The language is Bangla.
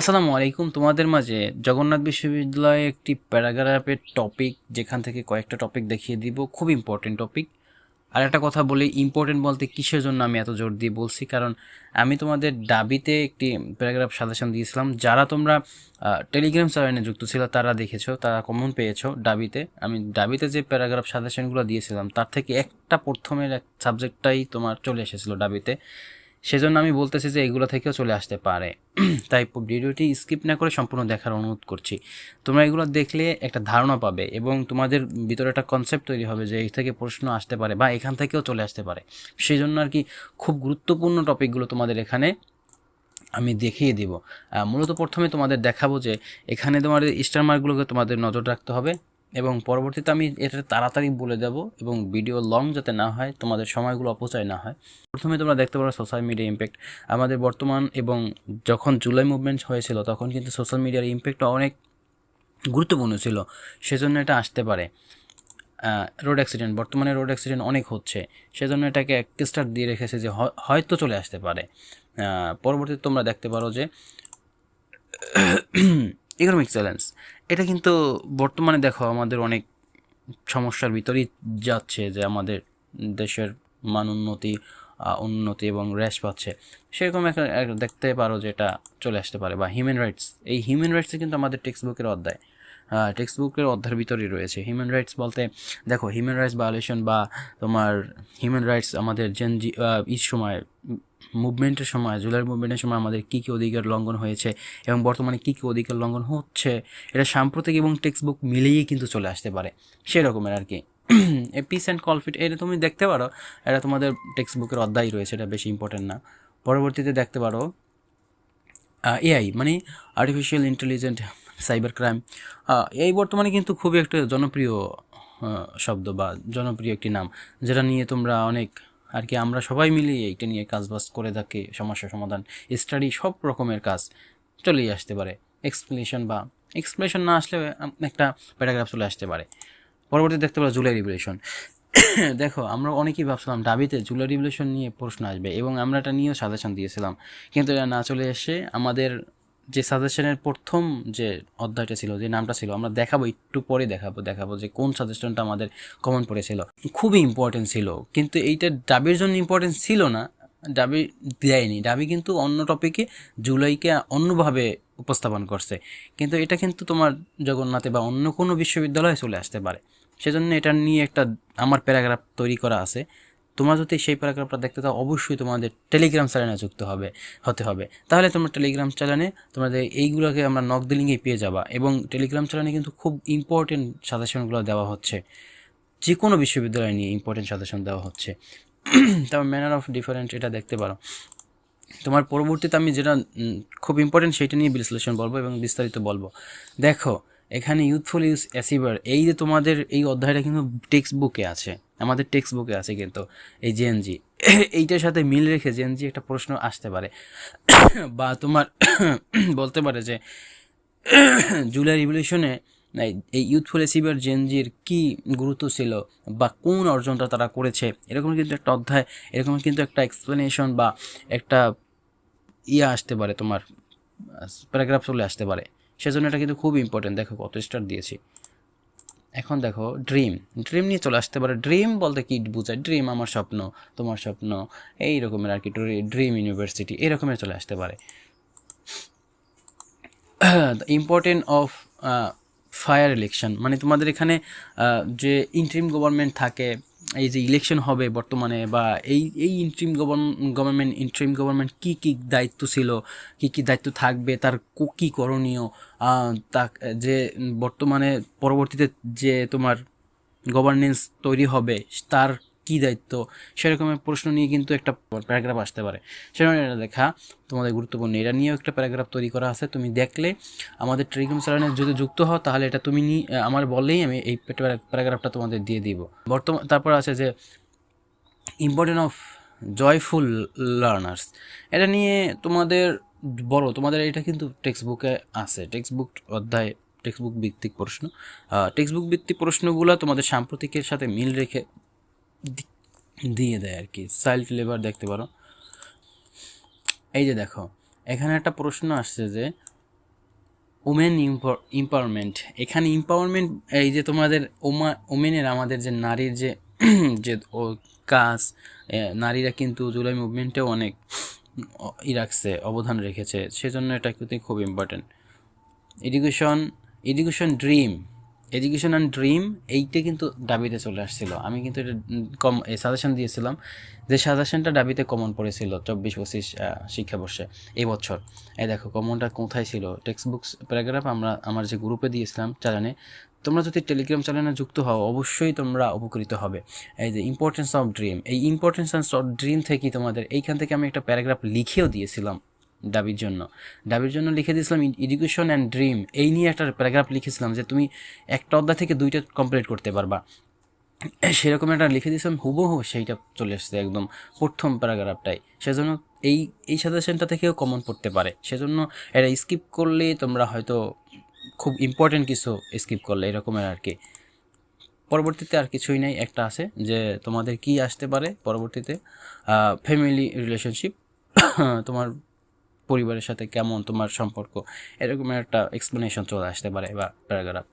আসসালামু আলাইকুম। তোমাদের মাঝে জগন্নাথ বিশ্ববিদ্যালয়ে একটি প্যারাগ্রাফের টপিক যেখান থেকে কয়েকটা টপিক দেখিয়ে দিব। খুব ইম্পর্টেন্ট টপিক আর একটা কথা বলি ইম্পর্টেন্ট বলতে কিসের জন্য আমি এত জোর দিয়ে বলছি? কারণ আমি তোমাদের ডাবিতে একটি প্যারাগ্রাফ সাজেশন দিয়েছিলাম। যারা তোমরা টেলিগ্রাম সার্ভারে যুক্ত ছিল, তারা দেখেছ, তারা কমন পেয়েছ ডাবিতে আমি ডাবিতে যে প্যারাগ্রাফ সাজেশনগুলো দিয়েছিলাম, তার থেকে একটা প্রথমের এক সাবজেক্টটাই তোমার চলে এসেছিল ডাবিতে সেজন্য আমি বলতেছি যে এগুলো থেকেও চলে আসতে পারে। তাই ভিডিওটি স্কিপ না করে সম্পূর্ণ দেখার অনুরোধ করছি। তোমরা এগুলো দেখলে একটা ধারণা পাবে এবং তোমাদের ভিতরে একটা কনসেপ্ট তৈরি হবে যে এই থেকে প্রশ্ন আসতে পারে বা এখান থেকেও চলে আসতে পারে। সেই জন্য আর কি খুব গুরুত্বপূর্ণ টপিকগুলো তোমাদের এখানে আমি দেখিয়ে দিব। মূলত প্রথমে তোমাদের দেখাবো যে এখানে তোমাদের স্টার মার্কগুলোকে তোমাদের নজর রাখতে হবে। এবং পরবর্তীতে আমি এটা তাড়াতাড়ি বলে দেব এবং ভিডিও লং যাতে না হয়, তোমাদের সময়গুলো অপচয় না হয়। প্রথমে তোমরা দেখতে পারো সোশ্যাল মিডিয়া ইম্প্যাক্ট আমাদের বর্তমান এবং যখন জুলাই মুভমেন্ট হয়েছিল, তখন কিন্তু সোশ্যাল মিডিয়ার ইম্প্যাক্টটা অনেক গুরুত্বপূর্ণ ছিল। সেজন্য এটা আসতে পারে। রোড অ্যাক্সিডেন্ট বর্তমানে রোড অ্যাক্সিডেন্ট অনেক হচ্ছে। সেজন্য এটাকে এক স্টার দিয়ে রেখেছে যে হয়তো চলে আসতে পারে। পরবর্তীতে তোমরা দেখতে পারো যে ইকোনমিক চ্যালেঞ্জ এটা কিন্তু বর্তমানে দেখো আমাদের অনেক সমস্যার ভিতরেই যাচ্ছে যে আমাদের দেশের মান উন্নতি উন্নতি এবং র্যাশ পাচ্ছে। সেরকম দেখতে পারো যে এটা চলে আসতে পারে বা হিউম্যান রাইটস এই হিউম্যান রাইটসে কিন্তু আমাদের টেক্সট বুকের অধ্যায়। টেক্সট বুকের অধ্যায়ের ভিতরেই রয়েছে। হিউম্যান রাইটস বলতে, দেখো হিউম্যান রাইটস ভায়োলেশন বা তোমার হিউম্যান রাইটস আমাদের জেন জি ইস সময় মুভমেন্টের সময় জুলাই মুভমেন্টের সময় আমাদের কী কী অধিকার লঙ্ঘন হয়েছে এবং বর্তমানে কী কী অধিকার লঙ্ঘন হচ্ছে, এটা সাম্প্রতিক এবং টেক্সট বুক মিলিয়েই কিন্তু চলে আসতে পারে। সেরকমের আর কি এ পিস অ্যান্ড কলফিট এটা তুমি দেখতে পারো, এটা তোমাদের টেক্সট বুকের অধ্যায় রয়েছে, এটা বেশি ইম্পর্টেন্ট না। পরবর্তীতে দেখতে পারো এআই মানে আর্টিফিশিয়াল ইন্টেলিজেন্ট সাইবার ক্রাইম এই বর্তমানে কিন্তু খুবই একটা জনপ্রিয় শব্দ বা জনপ্রিয় একটি নাম, যেটা নিয়ে তোমরা অনেক আর কি আমরা সবাই মিলে এইটা নিয়ে কাজবাজ করে থাকি, সমস্যা সমাধান স্টাডি সব রকমের কাজ চলেই আসতে পারে। এক্সপ্লেনেশন বা এক্সপ্লেনেশন না আসলে একটা প্যারাগ্রাফ চলে আসতে পারে। পরবর্তী দেখতে পারো জুলাই রিভলিউশন দেখো, আমরা অনেকেই ভাবছিলাম ডাবিতে জুলাই রিভলিউশন নিয়ে প্রশ্ন আসবে এবং আমরা এটা নিয়েও সাজেশন দিয়েছিলাম। কিন্তু এটা না চলে এসে আমাদের যে সাজেশনের প্রথম যে অধ্যায়টা ছিল, যে নামটা ছিল, আমরা দেখাবো, একটু পরে দেখাবো দেখাবো যে কোন সাজেশনটা আমাদের কমন পড়েছিল। খুবই ইম্পর্টেন্ট ছিল, কিন্তু এইটা ডাবির জন্য ইম্পর্টেন্ট ছিল না। ডাবি দেয়নি। ডাবি কিন্তু অন্য টপিকে জুলাইকে অন্যভাবে উপস্থাপন করছে। কিন্তু এটা কিন্তু তোমার জগন্নাথে বা অন্য কোনো বিশ্ববিদ্যালয়ে চলে আসতে পারে। সেজন্য এটা নিয়ে একটা আমার প্যারাগ্রাফ তৈরি করা আছে। তোমরা যদি সেই প্যারাগ্রাফটা দেখতে চাও, অবশ্যই তোমাদের টেলিগ্রাম চ্যানেলে যুক্ত হবে, হতে হবে। তাহলে তোমরা টেলিগ্রাম চ্যানেলে তোমাদের এইগুলোকে আমরা নক দিলিংয়েই পেয়ে যাবা এবং টেলিগ্রাম চ্যানেলে কিন্তু খুব ইম্পর্টেন্ট সাজেশনগুলো দেওয়া হচ্ছে। যে কোনো বিশ্ববিদ্যালয় নিয়ে ইম্পর্টেন্ট সাজেশন দেওয়া হচ্ছে। তারপর ম্যানার অফ ডিফারেন্ট এটা দেখতে পারো। তোমার পরবর্তীতে আমি যেটা খুব ইম্পর্টেন্ট সেইটা নিয়ে বিশ্লেষণ বলব এবং বিস্তারিত বলব। দেখো এখানে ইউথফুল ইউজ অ্যাসিভার এই যে তোমাদের এই অধ্যায়টা কিন্তু টেক্সট বুকে আছে। আমাদের টেক্সট বুকে আছে কিন্তু এই জেএনজি এইটার সাথে মিল রেখে জেএনজি একটা প্রশ্ন আসতে পারে। বা তোমার বলতে পারে যে জুলাই রিভলিউশনে এই ইউথফুল এসিভার জেনজির কি গুরুত্ব ছিল বা কোন অর্জনটা তারা করেছে? এরকম কিন্তু একটা অধ্যায়, এরকম কিন্তু একটা এক্সপ্লেনেশন বা একটা ইয়ে আসতে পারে তোমার প্যারাগ্রাফ চলে আসতে পারে। সেজন্য এটা কিন্তু খুব ইম্পর্টেন্ট দেখো কত স্টার দিয়েছি। এখন দেখো ড্রিম ড্রিম নিয়ে চলে আসতে পারে। ড্রিম বলতে কি বোঝায়? ড্রিম আমার স্বপ্ন, তোমার স্বপ্ন। এই রকমের আর কি ড্রিম ইউনিভার্সিটি এরকমের চলে আসতে পারে। ইম্পর্টেন্ট অফ ফায়ার ইলেকশন মানে তোমাদের এখানে যে ইন্ট্রিম গভর্নমেন্ট থাকে এই যে ইলেকশন হবে বর্তমানে বা এই এই ইন্ট্রিম গভর্নমেন্ট ইন্ট্রিম গভর্নমেন্ট কী কী দায়িত্ব ছিল, কী কী দায়িত্ব থাকবে, তার কো- করণীয় তা, যে বর্তমানে পরবর্তীতে যে তোমার গভর্নেন্স তৈরি হবে, তার কী দায়িত্ব? সেরকমের প্রশ্ন নিয়ে কিন্তু একটা প্যারাগ্রাফ আসতে পারে। সেরকম এটা দেখা তোমাদের গুরুত্বপূর্ণ। এটা নিয়েও একটা প্যারাগ্রাফ তৈরি করা আছে। তুমি দেখলে আমাদের টেলিগ্রাম চ্যানেলে যদি যুক্ত হও, তাহলে এটা তুমি নিয়ে আমার বললেই আমি এই প্যারাগ্রাফটা তোমাদের দিয়ে দিব। বর্তমান তারপর আছে যে ইম্পর্টেন্ট অফ জয়ফুল লার্নার্স এটা নিয়ে তোমাদের বড় তোমাদের এটা কিন্তু টেক্সট বুকে আছে। টেক্সট বুক অধ্যায় টেক্সট বুক ভিত্তিক প্রশ্ন। টেক্সট বুক ভিত্তিক প্রশ্নগুলো তোমাদের সাম্প্রতিকের সাথে মিল রেখে দিয়ে দেয় আর কি। চাইল্ড লেবার দেখতে পারো। এই যে দেখো, এখানে একটা প্রশ্ন আসছে যে ওমেন ইম্পাওয়ারমেন্ট এখানে ইম্পাওয়ারমেন্ট এই যে তোমাদের ওমা ওমেনের আমাদের যে নারীর যে যে ও কাজ নারীরা কিন্তু জুলাই মুভমেন্টেও অনেক, ই রাখছে, অবদান রেখেছে। সেজন্য এটা কিন্তু খুব important education education dream education and dream এইটা কিন্তু ডাবিতে চলে আসছিল। আমি কিন্তু এটা কম সাজেশন দিয়েছিলাম যে সাজেশনটা ডাবিতে কমন পড়েছিল চব্বিশ, পঁচিশ শিক্ষাবর্ষে এই বছর। এই দেখো কমনটা কোথায় ছিল? টেক্সট বুকস প্যারাগ্রাফ আমরা, আমার যে গ্রুপে দিয়েছিলাম চ্যানেলে তোমরা যদি টেলিগ্রাম চ্যানেলে যুক্ত হও, অবশ্যই তোমরা উপকৃত হবে। এই যে ইম্পর্টেন্স অফ ড্রিম এই ইম্পর্টেন্স অফ ড্রিম থেকে তোমাদের, এইখান থেকে আমি একটা প্যারাগ্রাফ লিখেও দিয়েছিলাম। ডাবির জন্য। ডাবির জন্য লিখে দিয়েছিলাম এডুকেশন অ্যান্ড ড্রিম এই নিয়ে একটা প্যারাগ্রাফ লিখেছিলাম যে তুমি একটা অধ্যায় থেকে দুইটা কমপ্লিট করতে পারবা। সেরকম একটা লিখে দিয়েছিলাম, হুবহু সেইটা চলে এসছে একদম প্রথম প্যারাগ্রাফটাই সেজন্য এই এই সাজেশনটা থেকেও কমন পড়তে পারে। সেজন্য এটা স্কিপ করলে তোমরা হয়তো খুব ইম্পর্টেন্ট কিছু স্কিপ করলে এরকমের আর কি। পরবর্তীতে আর কিছুই নাই, একটা আছে যে তোমাদের কি আসতে পারে পরবর্তীতে? ফ্যামিলি রিলেশনশিপ তোমার পরিবারের সাথে কেমন তোমার সম্পর্ক? এরকম একটা এক্সপ্লেনেশন চলে আসতে পারে বা প্যারাগ্রাফ